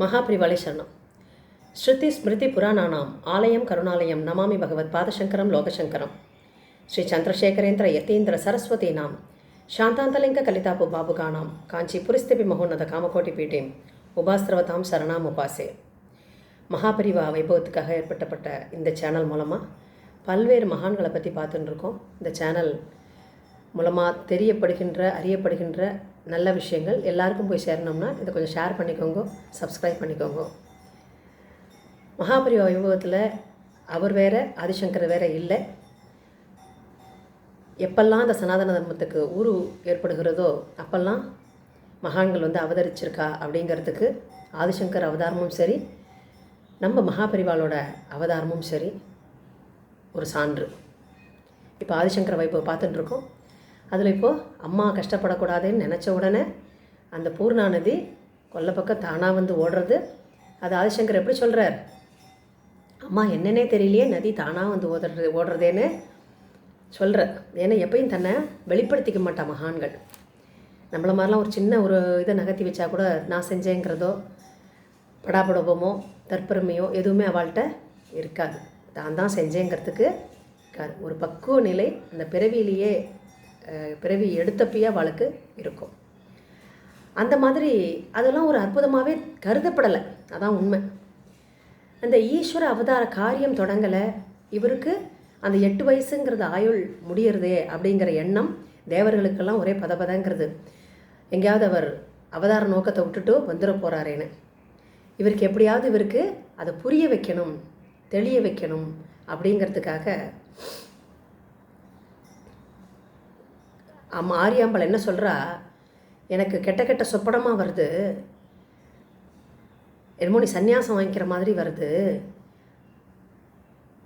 மகாபிரிவாலே சரணம் ஸ்ருதி ஸ்மிருதி புராணானாம் ஆலயம் கருணாலயம் நமாமி பகவத் பாதசங்கரம் லோகசங்கரம். ஸ்ரீ சந்திரசேகரேந்திர யதேந்திர சரஸ்வதி நாம் சாந்தாந்தலிங்க கலிதாபு பாபுகானாம் காஞ்சி புரிஸ்திபி மகோன்னத காமகோட்டி பீட்டேம் உபாஸ்திரவதாம் சரணாம் உபாசே. மகாபரிவா வைபவத்துக்காக ஏற்பட்டப்பட்ட இந்த சேனல் மூலமாக பல்வேறு மகான்களை பற்றி பார்த்துட்டு இருக்கோம். இந்த சேனல் மூலமாக தெரியப்படுகின்ற அறியப்படுகின்ற நல்ல விஷயங்கள் எல்லாருக்கும் போய் சேரணும்னா இதை கொஞ்சம் ஷேர் பண்ணிக்கோங்க சப்ஸ்கிரைப் பண்ணிக்கோங்க. மகாபரிவா வைபவத்தில் அவர் வேற ஆதிசங்கர் வேற இல்லை. எப்பெல்லாம் இந்த சனாதன தர்மத்துக்கு ஊரு ஏற்படுகிறதோ அப்பெல்லாம் மகான்கள் வந்து அவதரிச்சிருக்கா அப்படிங்கிறதுக்கு ஆதிசங்கர் அவதாரமும் சரி நம்ம மகாபரிவாளோட அவதாரமும் சரி ஒரு சான்று. இப்போ ஆதிசங்கர வைபவம் பார்த்துட்டுருக்கோம் இருக்கோம். அதில் இப்போது அம்மா கஷ்டப்படக்கூடாதுன்னு நினச்ச உடனே அந்த பூர்ணா நதி கொல்லை பக்கம் தானாக வந்து ஓடுறது. அது ஆதிசங்கர் எப்படி சொல்கிறார் அம்மா என்னன்னே தெரியலையே நதி தானாக வந்து ஓடுறது ஓடுறதேன்னு சொல்கிற ஏன்னா எப்பயும் தன்னை வெளிப்படுத்திக்க மாட்டான் மகான்கள். நம்மள மாதிரிலாம் ஒரு சின்ன ஒரு இதை நகர்த்தி வச்சா கூட நான் செஞ்சேங்கிறதோ படாபடபமோ தற்பெருமையோ எதுவுமே அவள்கிட்ட இருக்காது. தான் தான் செஞ்சேங்கிறதுக்கு இருக்காது ஒரு பக்குவ நிலை அந்த பிறவியிலேயே பிறவி எடுத்தப்பயே அவளுக்கு இருக்கும். அந்த மாதிரி அதெல்லாம் ஒரு அற்புதமாகவே கருதப்படலை. அதான் உண்மை. அந்த ஈஸ்வர அவதார காரியம் தொடங்கலை. இவருக்கு அந்த எட்டு வயசுங்கிறது ஆயுள் முடியறதே அப்படிங்கிற எண்ணம் தேவர்களுக்கெல்லாம் ஒரே பதபதங்கிறது. எங்கேயாவது அவர் அவதார நோக்கத்தை விட்டுட்டு வந்துட போகிறாரேன்னு இவருக்கு எப்படியாவது இவருக்கு அதை புரிய வைக்கணும் தெளிய வைக்கணும் அப்படிங்கிறதுக்காக அம்மா ஆரியாம்பாள் என்ன சொல்கிறா எனக்கு கெட்ட கெட்ட சொப்பனமாக வருது. என்னமோ நீ சன்னியாசம் வாங்கிக்கிற மாதிரி வருது.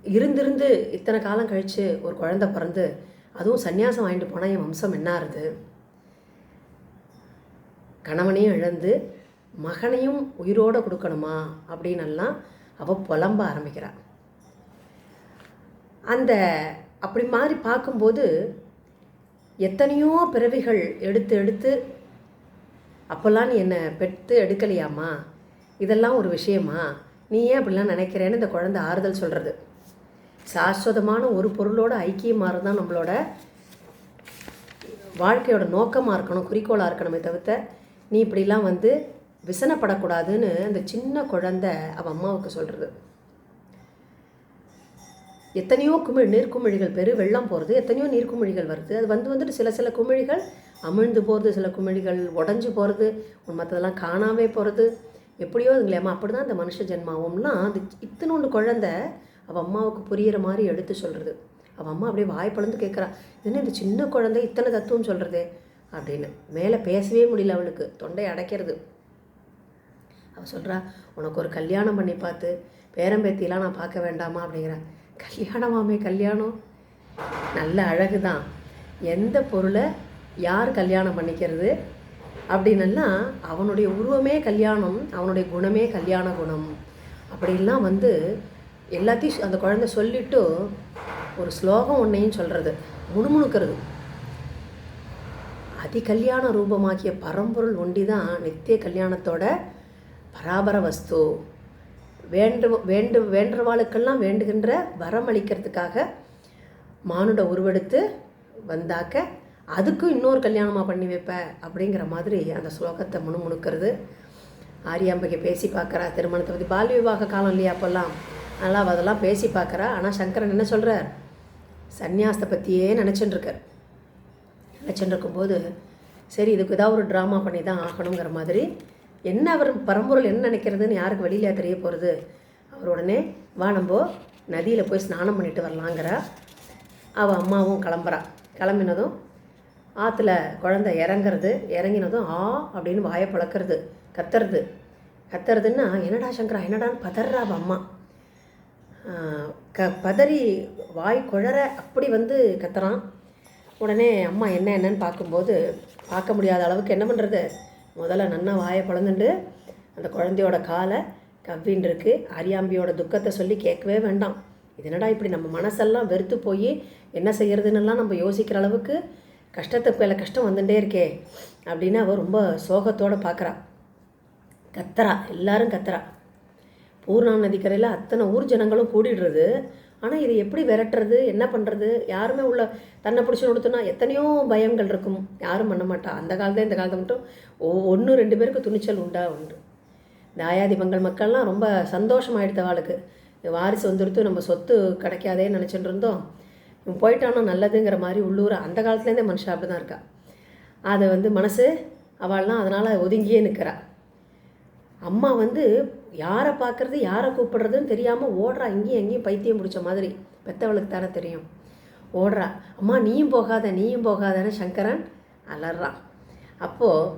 இருந்திருந்து இத்தனை காலம் கழித்து ஒரு குழந்தை பிறந்து அதுவும் சந்நியாசம் வாங்கிட்டு போனால் என் வம்சம் என்ன ஆறுது? கணவனையும் இழந்து மகனையும் உயிரோடு கொடுக்கணுமா அப்படின்னெல்லாம் அவள் புலம்ப ஆரம்பிக்கிறாள் அந்த அப்படி மாதிரி பார்க்கும்போது எத்தனையோ பிறவிகள் எடுத்து எடுத்து அப்போல்லாம் நீ என்னை பெற்று எடுக்கலையாம்மா? இதெல்லாம் ஒரு விஷயமா? நீ ஏன் அப்படிலாம் நினைக்கிறேன்னு இந்த குழந்தை ஆறுதல் சொல்கிறது சாஸ்வதமான ஒரு பொருளோட ஐக்கியமாக தான் நம்மளோட வாழ்க்கையோட நோக்கமாக இருக்கணும் குறிக்கோளாக இருக்கணுமே தவிர்த்த நீ இப்படிலாம் வந்து விசனப்படக்கூடாதுன்னு அந்த சின்ன குழந்தை அவள் அம்மாவுக்கு சொல்கிறது எத்தனையோ குமிழ் நீர்க்குமிழிகள் பெரு வெள்ளம் போகிறது எத்தனையோ நீர்க்குமிழிகள் வருது. அது வந்து வந்துட்டு சில சில குமிழிகள் அமிழ்ந்து போகிறது சில குமிழிகள் உடஞ்சி போகிறது மற்றதெல்லாம் காணாமே போகிறது எப்படியோ அதுங்களேம்மா அப்படி தான் இந்த மனுஷ ஜென்மாவும்லாம் அது இத்தனோண்டு குழந்தை அவள் அம்மாவுக்கு புரியிற மாதிரி எடுத்து சொல்கிறது அவள் அம்மா அப்படியே வாய்ப்புலந்து கேட்குறா என்ன இந்த சின்ன குழந்தை இத்தனை தத்துவம் சொல்கிறதே அப்படின்னு. மேலே பேசவே முடியல அவளுக்கு தொண்டை அடைக்கிறது. அவள் சொல்கிறா உனக்கு ஒரு கல்யாணம் பண்ணி பார்த்து பேரம்பேத்திலாம் நான் பார்க்க வேண்டாமா? அப்படிங்கிறா. கல்யாணமாமே கல்யாணம். நல்ல அழகு தான் எந்த பொருளை யார் கல்யாணம் பண்ணிக்கிறது? அப்படின்னெல்லாம் அவனுடைய உருவமே கல்யாணம் அவனுடைய குணமே கல்யாண குணம். அப்படின்லாம் வந்து எல்லாத்தையும் அந்த குழந்தை சொல்லிட்டு ஒரு ஸ்லோகம் ஒன்றையும் சொல்கிறது முணுமுணுக்கிறது. அதி கல்யாண ரூபமாகிய பரம்பொருள் ஒண்டி தான் நித்திய கல்யாணத்தோட பராபர வஸ்து. வேண்டு வேண்டு வேண்டுறவாளுக்கெல்லாம் வேண்டுகின்ற வரம் அளிக்கிறதுக்காக மானுட உருவெடுத்து வந்தாக்க அதுக்கும் இன்னொரு கல்யாணமாக பண்ணி வைப்பேன் அப்படிங்கிற மாதிரி அந்த ஸ்லோகத்தை முணுமுணுக்கிறது. ஆரியாம்பகை பேசி பார்க்குறா திருமணத்தை பற்றி பால்ய விவாக காலம் இல்லையா அப்போல்லாம்? நல்லா அதெல்லாம் பேசி பார்க்குறா. ஆனால் சங்கரன் என்ன சொல்கிறார் சன்னியாசத்தை பற்றியே நினச்சிட்டுருக்கார் நினச்சிட்டு இருக்கும்போது சரி இதுக்கு ஏதாவது ஒரு ட்ராமா பண்ணி தான் ஆகணுங்கிற மாதிரி என்ன அவர் பரம்பொருள் என்ன நினைக்கிறதுன்னு யாருக்கு வெளியில தெரிய போகிறது அவர் உடனே வா நம்ம நதியில் போய் ஸ்நானம் பண்ணிட்டு வரலாங்கிறா. அவள் அம்மாவும் கிளம்புறா. கிளம்பினதும் ஆற்றுல குழந்தை இறங்குறது இறங்கினதும் ஆ அப்படின்னு வாயை பழக்கிறது கத்துறது. கத்துறதுன்னா என்னடா சங்கரா என்னடான்னு பதறா அவள் அம்மா. க பதறி வாய் குழற அப்படி வந்து கத்துறான். உடனே அம்மா என்ன என்னன்னு பார்க்கும்போது பார்க்க முடியாத அளவுக்கு என்ன பண்ணுறது முதல்ல நன்னா வாயை பிளந்துண்டு. அந்த குழந்தையோட காலை கவ்வின்னு இருக்கு அரியாம்பியோட துக்கத்தை சொல்லி கேட்கவே வேண்டாம். இது என்னடா இப்படி நம்ம மனசெல்லாம் வெறுத்து போய் என்ன செய்யறதுன்னெல்லாம் நம்ம யோசிக்கிற அளவுக்கு கஷ்டத்துக்கு மேலே கஷ்டம் வந்துட்டே இருக்கே அப்படின்னு அவள் ரொம்ப சோகத்தோடு பார்க்குறா கத்தரா எல்லாரும் கத்தரா பூர்ணா நதிக்கரையில் அத்தனை ஊர் ஜனங்களும் கூடிடுறது. ஆனால் இது எப்படி விரட்டுறது என்ன பண்ணுறது யாருமே உள்ள தன்னை பிடிச்சி கொடுத்தோன்னா எத்தனையோ பயங்கள் இருக்கும். யாரும் பண்ண மாட்டா. அந்த காலத்துல இந்த காலத்தை மட்டும் ஓ ஒன்று ரெண்டு பேருக்கு துணிச்சல் உண்டா? உண்டு. இந்த மக்கள்லாம் ரொம்ப சந்தோஷமாயிடுத்த வாழ்க்கை வாரிசு வந்துடுத்து நம்ம சொத்து கிடைக்காதேன்னு நினச்சிட்டு இருந்தோம். இவன் போயிட்டானோ நல்லதுங்கிற மாதிரி உள்ளூர் அந்த காலத்துலேருந்தே மனுஷன் அப்படி தான் இருக்கா. அதை வந்து மனசு அவள்லாம் அதனால் ஒதுங்கியே நிற்கிறாள் அம்மா வந்து யாரை பார்க்குறது யாரை கூப்பிடுறதுன்னு தெரியாமல் ஓடுறா இங்கேயும் எங்கேயும் பைத்தியம் பிடிச்ச மாதிரி. பெத்தவளுக்கு தானே தெரியும். ஓடுறா அம்மா நீயும் போகாத நீயும் போகாதன்னு சங்கரன் அலறான். அப்போது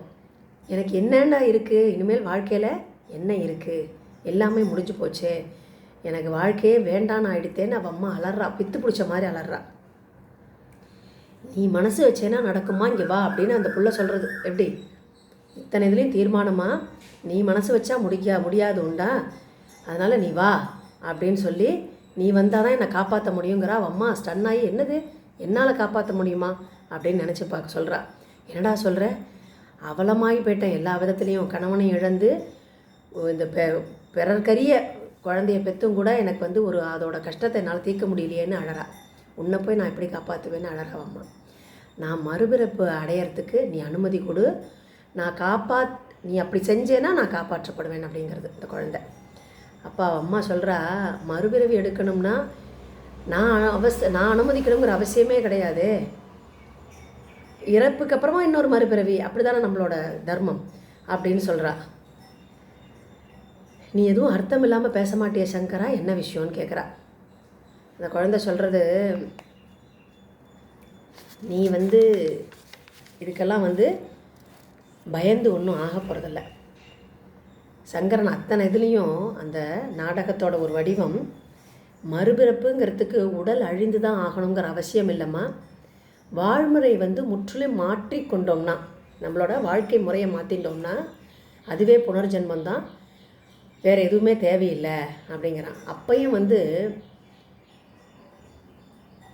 எனக்கு என்னென்ன இருக்குது இனிமேல் வாழ்க்கையில் என்ன இருக்குது எல்லாமே முடிஞ்சு போச்சே. எனக்கு வாழ்க்கையே வேண்டான்னு ஆயிடுத்தேன்னு அவள் அம்மா அலறா பித்து பிடிச்ச மாதிரி அலறா. நீ மனசு வச்சேன்னா நடக்குமா? இங்கே வா அப்படின்னு அந்த புள்ள சொல்கிறது எப்படி? இத்தனை இதுலேயும் தீர்மானமா? நீ மனசு வச்சா முடிக்க முடியாது உண்டா அதனால் நீ வா அப்படின்னு சொல்லி நீ வந்தால் தான் என்னை காப்பாற்ற முடியுங்கிறா அம்மா ஸ்டன் ஆகி என்னது? என்னால் காப்பாற்ற முடியுமா? அப்படின்னு நினச்சி பார்க்க சொல்கிறா என்னடா சொல்கிற அவலமாகி போயிட்டேன். எல்லா விதத்துலேயும் கணவனையும் இழந்து இந்த பெ பிறர்க்கரிய குழந்தைய பெற்றும் கூட எனக்கு வந்து ஒரு அதோட கஷ்டத்தை என்னால் தீர்க்க முடியலையேன்னு அழறா. உன்னை போய் நான் எப்படி காப்பாற்றுவேன்னு அழறா அம்மா. நான் மறுபிறப்பு அடையறதுக்கு நீ அனுமதி கொடு. நான் காப்பாத் நீ அப்படி செஞ்சேன்னா நான் காப்பாற்றப்படுவேன் அப்படிங்கிறது இந்த குழந்தை. அப்பா அம்மா சொல்கிறா மறுபிறவி எடுக்கணும்னா நான் அவச நான் அனுமதிக்கணுங்கிற அவசியமே கிடையாது. இறப்புக்கு அப்புறமா இன்னொரு மறுபிறவி அப்படி தானே நம்மளோட தர்மம் அப்படின்னு சொல்கிறா நீ எதுவும் அர்த்தம் இல்லாமல் பேச மாட்டிய சங்கரா என்ன விஷயம்னு கேட்குறா அந்த குழந்தை சொல்கிறது நீ வந்து இதுக்கெல்லாம் வந்து பயந்து ஒன்றும் ஆக போகிறதில்ல சங்கரன் அத்தனை இதுலேயும் அந்த நாடகத்தோட ஒரு வடிவம் மறுபிறப்புங்கிறதுக்கு உடல் அழிந்து தான் ஆகணுங்கிற அவசியம் இல்லைம்மா. வாழ்முறை வந்து முற்றிலும் மாற்றி கொண்டோம்னா நம்மளோட வாழ்க்கை முறையை மாற்றிட்டோம்னா அதுவே புனர்ஜென்மம் தான். வேறு எதுவுமே தேவையில்லை அப்படிங்கிறான். அப்பையும் வந்து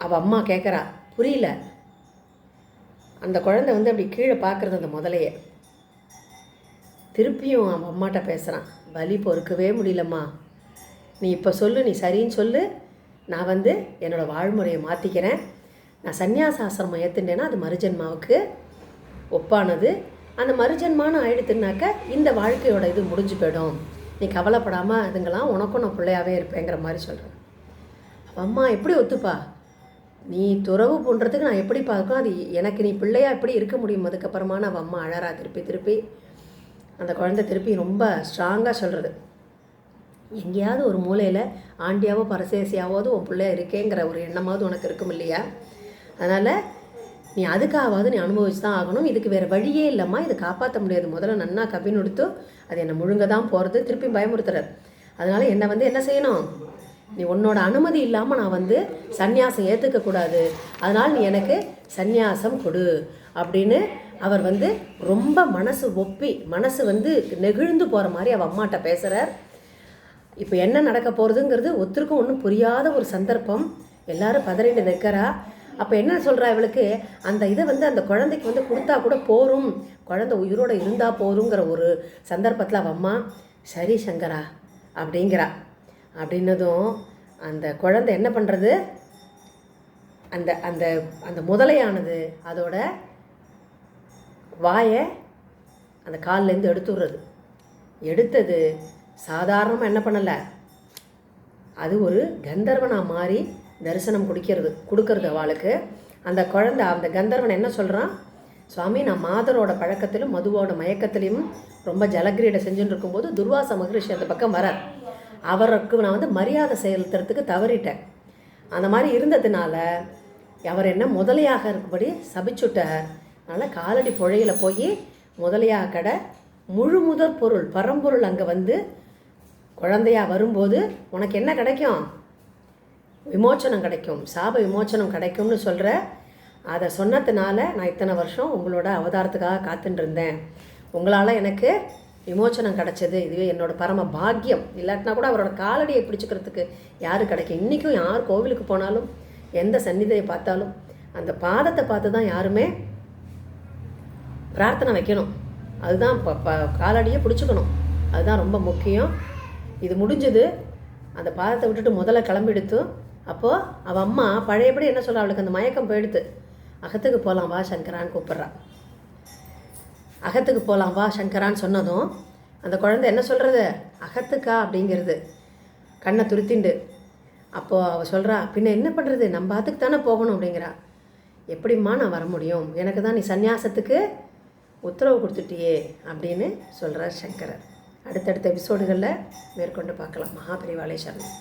அவள் அம்மா கேட்குறா புரியல. அந்த குழந்தை வந்து அப்படி கீழே பார்க்குறது அந்த முதலையே. திருப்பியும் அவன் அம்மாட்ட பேசுகிறான் வலி பொறுக்கவே முடியலம்மா. நீ இப்போ சொல்லு நீ சரின்னு சொல்லு. நான் வந்து என்னோடய வாழ்முறையை மாற்றிக்கிறேன் நான் சந்நியாசாசிரமம் ஏற்றுட்டேன்னா அது மறுஜென்மாவுக்கு ஒப்பானது. அந்த மறுஜன்மானம் ஆயிடுத்துனாக்க இந்த வாழ்க்கையோட இது முடிஞ்சு போயிடும். நீ கவலைப்படாமல் அதுங்களாம் உனக்கும் நான் பிள்ளையாவே இருப்பேங்கிற மாதிரி சொல்கிறேன் அம்மா எப்படி ஒத்துப்பா? நீ துறவு பண்ணுறதுக்கு நான் எப்படி பார்க்கும் அது எனக்கு நீ பிள்ளையா எப்படி இருக்க முடியும்? அதுக்கப்புறமா நான் அம்மா அழறா திருப்பி திருப்பி. அந்த குழந்தை திருப்பி ரொம்ப ஸ்ட்ராங்காக சொல்கிறது எங்கேயாவது ஒரு மூலையில் ஆண்டியாவோ பரசேசியாவது உன் பிள்ளை இருக்கேங்கிற ஒரு எண்ணமாவது உனக்கு இருக்கும் இல்லையா? அதனால் நீ அதுக்காகவாது நீ அனுபவிச்சு தான் ஆகணும். இதுக்கு வேறு வழியே இல்லைம்மா. இதை காப்பாற்ற முடியாது. முதல்ல நன்னா கபின்னு கொடுத்து அது என்னை முழுங்க தான் போகிறது திருப்பி பயமுறுத்துறாரு அதனால் என்னை வந்து என்ன செய்யணும்? நீ உன்னோட அனுமதி இல்லாமல் நான் வந்து சந்நியாசம் ஏற்றுக்கக்கூடாது அதனால் நீ எனக்கு சந்நியாசம் கொடு அப்படின்னு அவர் வந்து ரொம்ப மனசு ஒப்பி மனசு வந்து நெகிழ்ந்து போகிற மாதிரி அவள் அம்மாட்ட பேசுகிறார் இப்போ என்ன நடக்க போகிறதுங்கிறது ஒருத்தருக்கும் ஒன்றும் புரியாத ஒரு சந்தர்ப்பம். எல்லாரும் பதறிட்டு நிற்கிறா அப்போ என்ன சொல்கிறா இவளுக்கு? அந்த இதை வந்து அந்த குழந்தைக்கு வந்து கொடுத்தா கூட போகும் குழந்தை உயிரோடு இருந்தால் போருங்கிற ஒரு சந்தர்ப்பத்தில் அவள் அம்மா சரி சங்கரா அப்படிங்கிறா. அப்படின்னதும் அந்த குழந்தை என்ன பண்ணுறது அந்த அந்த அந்த முதலையானது அதோட வாயை அந்த கால்லேருந்து எடுத்து விடுறது எடுத்தது சாதாரணமாக என்ன பண்ணலை? அது ஒரு கந்தர்வனாக மாறி தரிசனம் குடிக்கிறது கொடுக்கறது அவளுக்கு. அந்த குழந்த அந்த கந்தர்வன் என்ன சொல்கிறான் சுவாமி நான் மாதரோட பழக்கத்திலும் மதுவோட மயக்கத்திலையும் ரொம்ப ஜலக்கிரீடை செஞ்சுட்டு இருக்கும்போது துர்வாச மகரிஷி அந்த பக்கம் வரார். அவருக்கு நான் வந்து மரியாதை செலுத்துறதுக்கு தவறிட்டேன். அந்த மாதிரி இருந்ததுனால அவர் என்ன முதலையாக இருக்கும்படி சபிச்சுட்டார். அதனால் காலடி புழையில் போய் முதலையாக கடை முழு முதற் பொருள் பரம்பொருள் அங்கே வந்து குழந்தையா வரும்போது உனக்கு என்ன கிடைக்கும்? விமோச்சனம் கிடைக்கும். சாப விமோச்சனம் கிடைக்கும்னு சொல்கிற அதை சொன்னதுனால நான் இத்தனை வருஷம் உங்களோட அவதாரத்துக்காக காத்துட்டு இருந்தேன் உங்களால் எனக்கு விமோச்சனம் கிடைச்சது. இதுவே என்னோடய பரம பாக்கியம். இல்லாட்டினா கூட அவரோட காலடியை பிடிச்சிக்கிறதுக்கு யார் கிடைக்கும் இன்றைக்கும் யார் கோவிலுக்கு போனாலும் எந்த சந்நிதியை பார்த்தாலும் அந்த பாதத்தை பார்த்து தான் யாருமே பிரார்த்தனை வைக்கணும். அதுதான் ப ப காலடியை பிடிச்சிக்கணும். அதுதான் ரொம்ப முக்கியம். இது முடிஞ்சது. அந்த பாதத்தை விட்டுட்டு முதல்ல கிளம்பிடுத்து அப்போது அவள் அம்மா பழையபடி என்ன சொல்கிறா அவளுக்கு அந்த மயக்கம் போயிடுத்து அகத்துக்கு போகலாம் வா சங்கரான்னு கூப்பிட்றா. அகத்துக்கு போகலாம் வா சங்கரான்னு சொன்னதும் அந்த குழந்தை என்ன சொல்கிறது அகத்துக்கா அப்படிங்கிறது. கண்ணை துருத்திண்டு. அப்போது அவள் சொல்கிறா பின்ன என்ன பண்ணுறது நம்ம அதுக்கு தானே போகணும் அப்படிங்கிறா. எப்படிம்மா நான் வர முடியும்? எனக்கு தான் நீ சன்னியாசத்துக்கு உத்தரவு கொடுத்துட்டியே அப்படின்னு சொல்கிறார் சங்கரர். அடுத்தடுத்த எபிசோடுகளில் மேற்கொண்டு பார்க்கலாம். மகாபரிவாலே சரணம்.